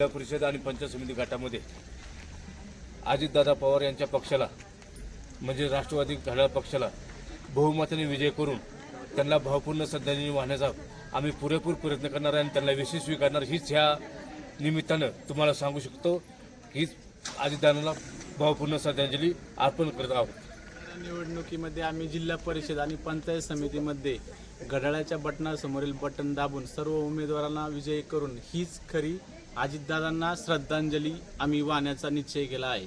जिल्हा परिषद आणि पंचायत समिती गटामध्ये अजितदादा पवार यांच्या पक्षाला म्हणजे राष्ट्रवादी घड्याळ पक्षाला बहुमताने विजय करून त्यांना भावपूर्ण श्रद्धांजली वाहण्याचा आम्ही पुरेपूर प्रयत्न करणार आहे आणि त्यांना यशस्वी करणार. हीच ह्या निमित्तानं तुम्हाला सांगू शकतो हीच अजितदादांना भावपूर्ण श्रद्धांजली अर्पण करत आहोत. निवडणुकीमध्ये आम्ही जिल्हा परिषद आणि पंचायत समितीमध्ये घड्याळाच्या बटनासमोरील बटन दाबून सर्व उमेदवारांना विजयी करून हीच खरी अजितदादांना श्रद्धांजली आम्ही वाहण्याचा निश्चय केला आहे.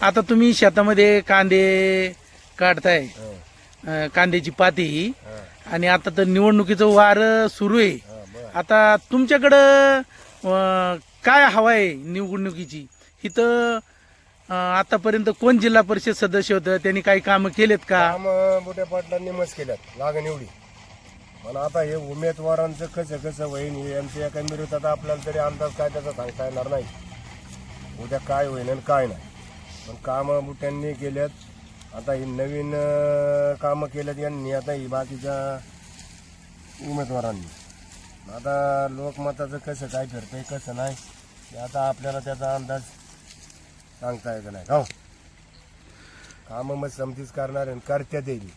आता तुम्ही शेतामध्ये कांदे काढताय. अं, कांद्याची पाती. आणि आता तर निवडणुकीचं वार सुरू आहे. आता तुमच्याकडं अं, काय हवा आहे निवडणुकीची? इथं अं, आतापर्यंत कोण जिल्हा परिषद सदस्य होतं? त्यांनी काही कामं केलेत का? काम मोठ्या पाटलांनी मस्त केल्यात. लागण एवढी. पण आता हे उमेदवारांचं कसं कसं होईन हे यांच्या एका विरोधात आपल्याला तरी अंदाज काय त्याचा सांगता येणार नाही. उद्या काय होईन आणि काय नाही. पण कामं त्यांनी केल्यात. आता ही नवीन अं, कामं केल्यात यांनी आता ही बाकीच्या उमेदवारांनी. आता लोकमताचं कसं काय ठरतंय कसं नाही ते आता आपल्याला त्याचा अंदाज सांगता येत नाही. हो. कामं मग समतीच करणार आणि करत्या देईल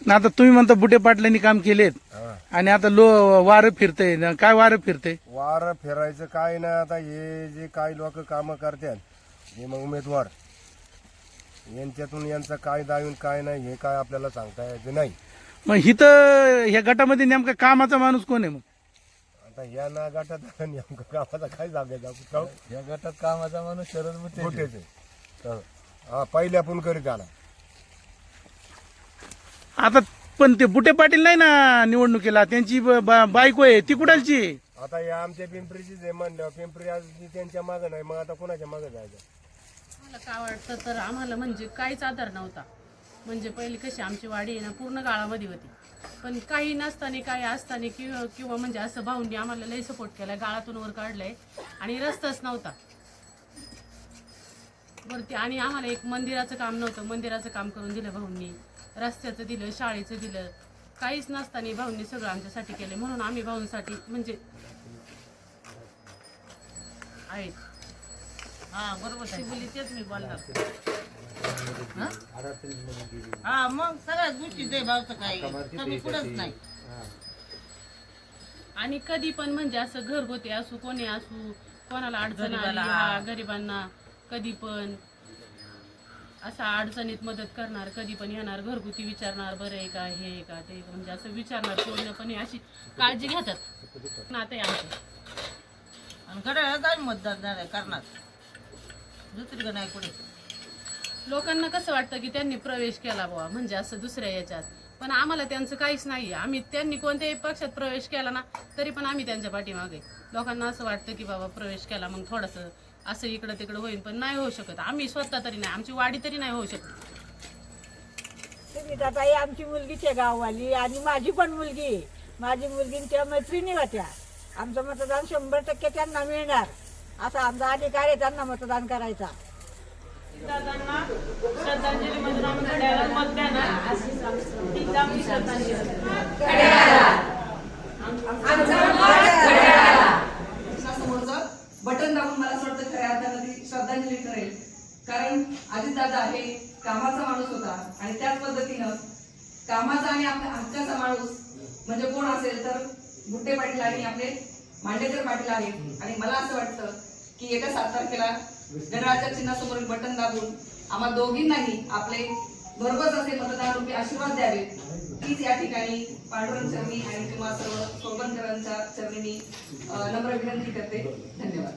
आता तुम्ही म्हणता बुटे पाटलांनी काम केलेत. हा. आणि आता लो वारं फिरतंय. न काय वारं फिरतंय? वार फिरायचं काय नाही आता हे जे काही लोक कामं करतात हे मग उमेदवार. यांच्यातून यांचं काय दावीन काय नाही हे काय आपल्याला सांगता यायचं नाही. मग इथं ह्या गटामध्ये नेमका कामाचा माणूस कोण आहे मग? आता या ना गटात नेमकं कामाचा काय सांगायचं या गटात कामाचा माणूस शरद मोठेच हा पहिल्या पण करीत आला आता पण ते बुटे पाटील नाही ना निवडणुकीला? त्यांची ब- बा- बायको आहे. ती कुठालची? आता या आमच्या पिंपरीचीच आहे म्हणल्यावर पिंपरी आज त्यांच्या मागं नाही मग आता कोणाच्या मागं जायचं? मला काय वाटतं तर आम्हाला म्हणजे काहीच आधार नव्हता. म्हणजे पहिली कशी आमची वाडी आहे ना पूर्ण गाळामध्ये होती. पण काही नसताना काही असताना किंवा किंवा म्हणजे असं भाऊंनी आम्हाला लई सपोर्ट केला गाळातून वर काढलंय. आणि रस्ताच नव्हता. वरती आणि आम्हाला एक मंदिराचं काम नव्हतं. मंदिराचं काम करून दिलं भाऊंनी. रस्त्याचं दिलं शाळेचं दिलं. काहीच नसताना भाऊंनी सगळं आमच्यासाठी केलं म्हणून आम्ही भाऊंसाठी म्हणजे आहेत हा बरोबर शिवली तेच मी बोलणार. हा? हा मग सगळ्याच गोष्टी दे भावचं काही. कमी कुठंच नाही. आणि कधी पण म्हणजे असं घरगुती असू कोणी असू कोणाला अडचण आली गरिबाला. हा, गरिबांना कधी पण. असं अडचणीत मदत करणार कधी पण येणार घरगुती विचारणार बरं आहे का हे आहे का ते म्हणजे असं विचारणार पूर्णपणे अशी काळजी घेतात. नाते आमचं. आणि आम्ही मतदान झालंय करणार. दुसरी का नाही कुठे लोकांना कसं वाटतं की त्यांनी प्रवेश केला बुवा म्हणजे असं दुसऱ्या याच्यात. पण आम्हाला त्यांचं काहीच नाही आम्ही त्यांनी कोणत्याही पक्षात प्रवेश केला ना तरी पण आम्ही त्यांच्या पाठीमागे. लोकांना असं वाटतं की बाबा प्रवेश केला मग थोडंसं असं इकडं तिकडं होईल पण नाही होऊ शकत. आम्ही स्वतः तरी नाही आमची वाडी तरी नाही होऊ शकत. सुनीताताई आमची मुलगीच गाववाली आणि माझी पण मुलगी आहे. माझी मुलगींच्या मैत्रिणी होत्या. आमचं मतदान शंभर टक्के त्यांना मिळणार. असा आमचा अधिकार आहे त्यांना मतदान करायचा. दादांना श्रद्धांजली म्हणून आम्ही घड्याळाला मत देणार हीच आमची श्रद्धांजली बटन दाबून मला असं वाटतं खऱ्या अर्थानं ती श्रद्धांजली ठरेल. कारण अजितदादा हे कामाचा माणूस होता आणि त्याच पद्धतीनं कामाचा आणि आपल्या हक्काचा माणूस म्हणजे कोण असेल तर गुट्टे पाटील आणि आपले मांडेकर पाटील आहेत आणि मला असं वाटतं की एका सात तारखेला गणराच्या चिन्हासमोर बटन दाबून आम्हा दोघींनाही आपले बरोबर असे मतदान रूपी आशीर्वाद द्यावे. हीच या ठिकाणी पांडुरंग चरणी आणि किंवा सर्व सोबनकरांच्या चरणी मी नम्र विनंती करते. धन्यवाद.